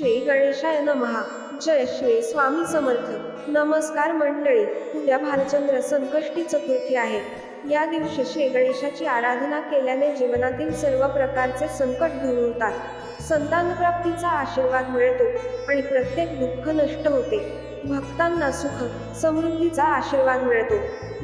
श्री गणेशाय नमहा. जय श्री स्वामी समर्थ. नमस्कार मंडळी. उद्या भालचंद्र संकष्टी चतुर्थी आहे. या दिवशी श्री गणेशाची आराधना केल्याने जीवनातील सर्व प्रकारचे संकट दूर होतात. संतानप्राप्तीचा आशीर्वाद मिळतो आणि प्रत्येक दुःख नष्ट होते. भक्तांना सुख समृद्धीचा आशीर्वाद मिळतो.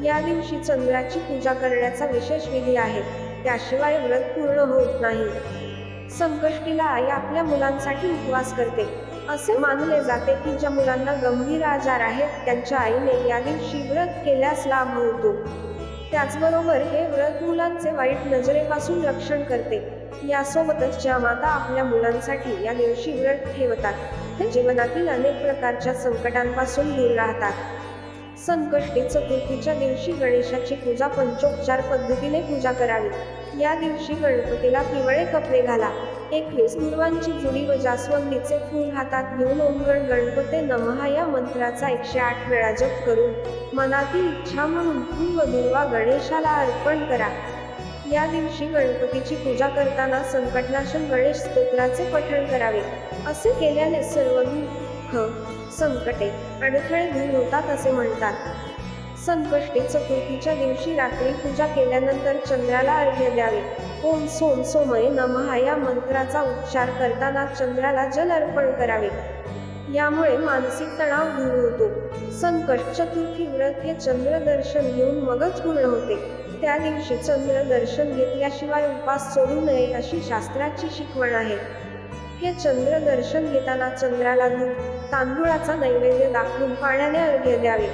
या दिवशी चंद्राची पूजा करण्याचा विशेष विधी आहे. त्याशिवाय व्रत पूर्ण होत नाही. संकष्टीला आई आपल्या मुलांसाठी उपवास करते. असे मानले जाते की ज्या मुलांना गंभीर आजार आहेत त्यांच्या आईने या दिवशी व्रत केल्यास लाभ होतो त्याचबरोबर हे व्रत मुलांचे वाईट नजरेपासून रक्षण करते. यासोबतच ज्या माता आपल्या मुलांसाठी या दिवशी व्रत ठेवतात ते जीवनातील अनेक प्रकारच्या संकटांपासून दूर राहतात. संकष्टी चतुर्थीच्या दिवशी गणेशाची पूजा पंचोपचार पद्धतीने पूजा करावी. या दिवशी गणपतीला पिवळे कपडे घाला. एकवीस गुरुवांची जुडी व जास्वंदीचे फूल हातात घेऊन ओमगण गणपते नमहा या मंत्राचा एकशे आठ वेळा जप करून मनातील इच्छा म्हणून फूल व दुर्वा गणेशाला अर्पण करा. या दिवशी गणपतीची पूजा करताना संकटनाशन गणेश स्तोत्राचे पठण करावे. असे केल्याने सर्व संकटे अडथळे दूर होतात असे म्हणतात. संकष्टी चतुर्थीच्या दिवशी रात्री पूजा केल्यानंतर चंद्राला अर्घ्य द्यावे. ओम सोम सोमय नमहा या मंत्राचा उच्चार करताना चंद्राला जल अर्पण करावे. यामुळे मानसिक तणाव दूर होतो. संकट चतुर्थी व्रत हे चंद्र दर्शन घेऊन मगच पूर्ण होते. त्या दिवशी चंद्र दर्शन घेतल्याशिवाय उपास सोडू नये अशी शास्त्राची शिकवण आहे. हे चंद्र दर्शन घेताना चंद्राला दूध तांदूळाचा नैवेद्य दाखवून पाण्याने अर्घ्य द्यावे.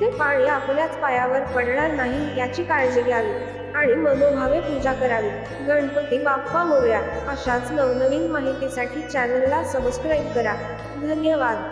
ते पाणी आपल्याच पायावर पडणार नाही याची काळजी घ्यावी आणि मनोभावे पूजा करावी. गणपती बाप्पा मोरया अशाच नवनवीन माहितीसाठी चॅनलला सबस्क्राईब करा. धन्यवाद.